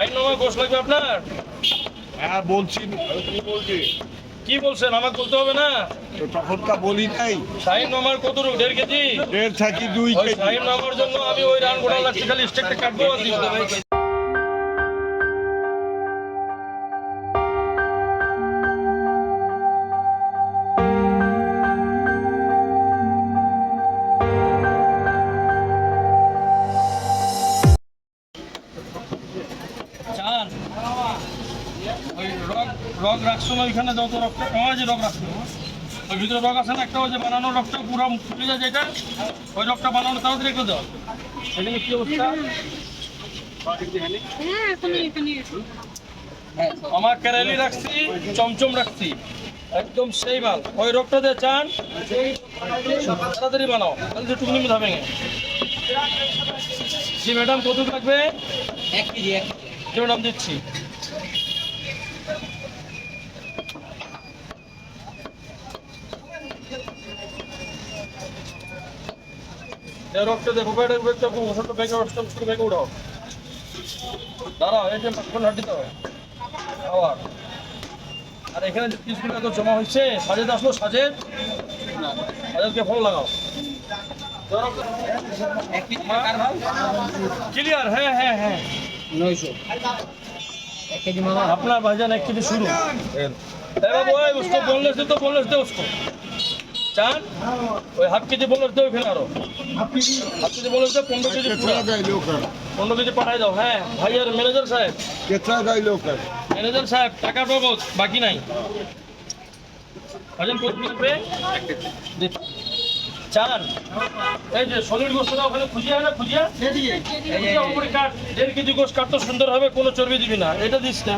আইন নামা গোস লাগবে আপনার? হ্যাঁ বলছি। কি বলছি কি বলছেন? আমাকে বলতে হবে না? তো তখনটা বলি নাই। সাইন মামার কত রূপ দেড় কেজি? দেড় থাকি দুই কেজি। শাহিন মামার জন্য আমি ওই রান গোটা লাগছে খালি স্টেকটা কাটবো রগ রগ রাখছো না ওইখানে যত রক্ত কমা যে রগ রাখছো ওই ভিতরে রগ আছে না একটা ওই যে বানানো রক্তটা পুরো ফুলে যায় যেটা ওই রক্তটা বানানো তাড়াতাড়ি রেখে দাও। এখানে কি অবস্থা? হ্যাঁ এখানে এখানে আমার কেরালি রাখছি চমচম রাখছি। একদম সেই মাল। ওই রোগটা দিয়ে চান তাড়াতাড়ি বানাও তাহলে যে টুকনি মিঠা ভেঙে জি ম্যাডাম কত লাগবে? এক কেজি এক জি ম্যাডাম দিচ্ছি। রক্ত দেখো ব্যাটের ব্যাগ চকু ওষুধ পেকে ওষুধ উঠাও। দাঁড়াও যে ফোন হাঁটি তো আবার আর এখানে যে তিরিশ জমা হয়েছে সাজেদ আসলো সাজেদ। সাজেদকে ফোন লাগাও। ক্লিয়ার হ্যাঁ হ্যাঁ হ্যাঁ। আপনার ভাইজান এক কেজি শুরু। বললে তো বললে দে চান? ওই হাফ কেজি বলর দেবে ফেলে আরও। Half KG? বলর দেবে পনেরো কেজি পনেরো কেজি পাঠাই দাও। হ্যাঁ ভাইয়ার ম্যানেজার সাহেব। ম্যানেজার সাহেব টাকা বাবদ বাকি নাই। ভাজন কত চান। এই যে সলিড গোস্তটা ওখানে খুঁজিয়া না খুঁজিয়া। এই যে অমরি কাঠ দেড় কেজি গোস্ত কাঠ তো সুন্দর হবে কোনো চর্বি দিবি না। এটা দিস না।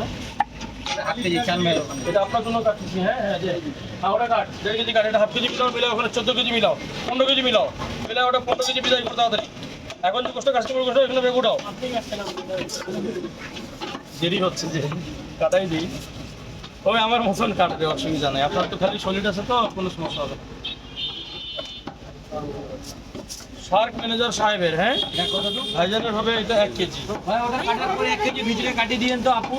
আপনার জন্য কাটতেছি হ্যাঁ হ্যাঁ হ্যাঁ, দেড় কেজি এটা হাফ কেজি ওখানে কেজি মিলাও পনেরো কেজি মিলাও ওটা তাড়াতাড়ি। এখন যে কষ্ট কাস্টমার কষ্ট দেরি হচ্ছে যে কাটাই দিই। আমার মতন কাটবে অসুবিধা নেই। আপনার তো খালি সলিড আছে তো কোনো সমস্যা হবে। শার্ক ম্যানেজার সাহেবের হ্যাঁ? ভাইজানের হবে এটা এক কেজি। ভাই ওটা কাটার পরে এক কেজি ভিতরে কাটিয়ে দিয়েন তো আপু।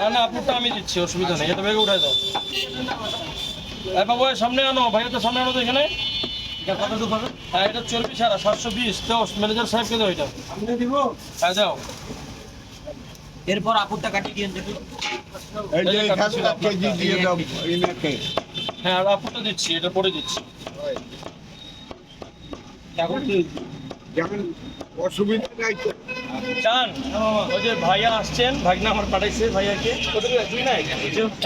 না না আপুরটা আমি দিচ্ছি অসুবিধা নেই এটা বেগে উঠাই দাও। এই বাবু এই সামনে আনো ভাইয়া তো সামনে আনো তো এখানে। এটা কত দূর পাবে হ্যাঁ এটা চর্বি ছাড়া সাতশো বিশ তো ম্যানেজার সাহেবকে দাও এটা। আমি দিব? হ্যাঁ দাও এরপর আপুরটা কাটিয়ে দিয়েন দেখুন। এই যে এখানে কেজি দিয়ে দাও ইনাকে হ্যাঁ আর আপুরটা দিচ্ছি এটা পরে দিচ্ছি। এখন যেমন অসুবিধা নাই তো। চান? ওই যে ভাইয়া আসছেন ভাগনা আমার পাঠাইছে ভাইয়াকে।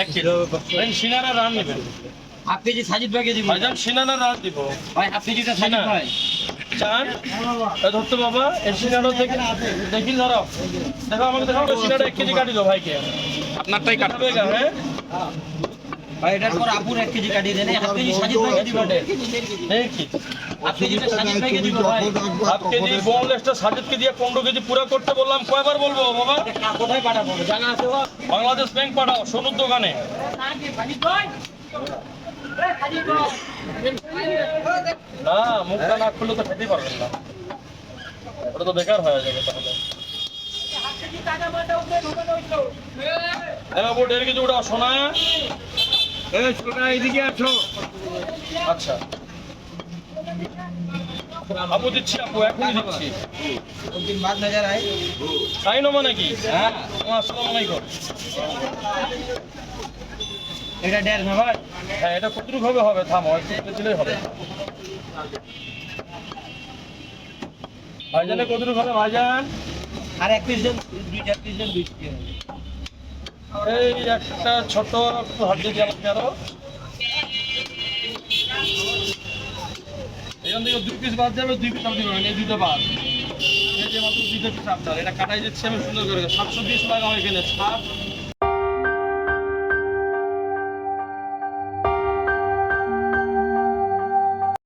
এক কিলো। সিনারা রান নেবেন সাজিদ ভাইকে দিব। ভাইজান সিনারা রান দিব। ভাই হাফ কেজিটা সাজিদ না। ভাই। চান? ধরতো বাবা এই সিনারা দেখি দেখি ধরো। দেখো আমাকে দেখো সিনারা এক কেজি কাটি দাও ভাইকে। আপনারটাই কাট কাটবে হ্যাঁ? ভাই এটার পর আপুর এক কেজি কাটিয়ে দেন। হাফ কেজি সাজিদ কেজিটা সাজিদ ভাইকে দিব ভাই হাফ কেজি বোনলেসটা সাজেদকে দিয়ে পনেরো কেজি পুরো করতে বললাম। কয়বার বলব বাবা? কোথায় পাঠাবো? জানা আছে বাংলাদেশ ব্যাংক পাঠাও সোনুর দোকানে। না মুখটা না খুললে তো খেতেই পারবেন না। ওটা তো বেকার হয়ে যাবে তাহলে। হ্যাঁ বাবু দেড় কেজি এই সোনা। এদিকে আচ্ছা। আপু দিচ্ছি আপু এখনই দিচ্ছি। দিন বাদ নজর আয় তাই নমা নাকি? হ্যাঁ। আসসালামু আলাইকুম। এটা দেড় না ভাই? হ্যাঁ এটা কতটুকু হবে? হবে থামো একটু দিলেই হবে। ভাইজানে কতটুকু হবে ভাইজান? আর এক পিস দেন দুই চার পিস দেন দুই এই একটা ছোট হাড্ডি দিয়ে লাগবে এখান থেকে দুই পিস বাদ যাবে, দুই পিস আপনি এই দুটো বাদ। এই যে মাত্র দুটো পিস আপনার, এটা কাটাই দিচ্ছি আমি সুন্দর করে। সাতশো বিশ টাকা এখানে সাত